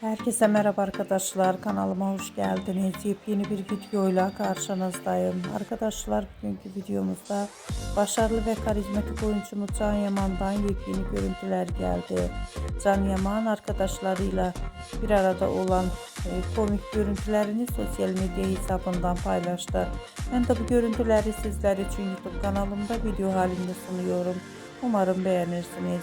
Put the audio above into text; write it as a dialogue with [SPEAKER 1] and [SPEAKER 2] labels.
[SPEAKER 1] Herkese merhaba arkadaşlar. Kanalıma hoş geldiniz. Yepyeni bir videoyla karşınızdayım. Arkadaşlar bugünkü videomuzda başarılı ve karizmatik oyuncumuz Can Yaman'dan yepyeni görüntüler geldi. Can Yaman arkadaşlarıyla bir arada olan e, komik görüntülerini sosyal medya hesabından paylaştı. Ben de bu görüntüleri sizler için YouTube kanalımda video halinde sunuyorum. Umarım beğenirsiniz.